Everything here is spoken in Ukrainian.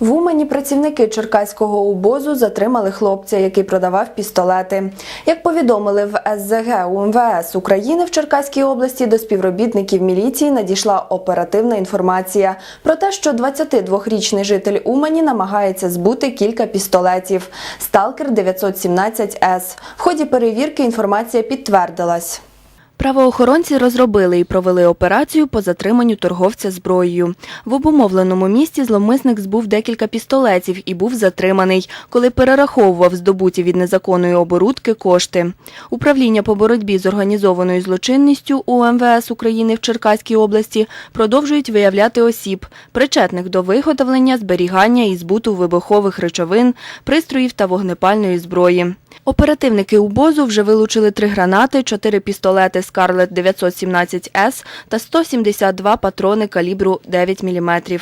В Умані працівники Черкаського УБОЗу затримали хлопця, який продавав пістолети. Як повідомили в СЗГ УМВС України в Черкаській області до співробітників міліції надійшла оперативна інформація про те, що 22-річний житель Умані намагається збути кілька пістолетів Сталкер 917С. В ході перевірки інформація підтвердилась. Правоохоронці розробили і провели операцію по затриманню торговця зброєю. В обумовленому місті зловмисник збув декілька пістолетів і був затриманий, коли перераховував здобуті від незаконної оборудки кошти. Управління по боротьбі з організованою злочинністю УМВС України в Черкаській області продовжують виявляти осіб, причетних до виготовлення, зберігання і збуту вибухових речовин, пристроїв та вогнепальної зброї. Оперативники УБОЗу вже вилучили три гранати, чотири пістолети Скарлет 917С та 172 патрони калібру 9 мм.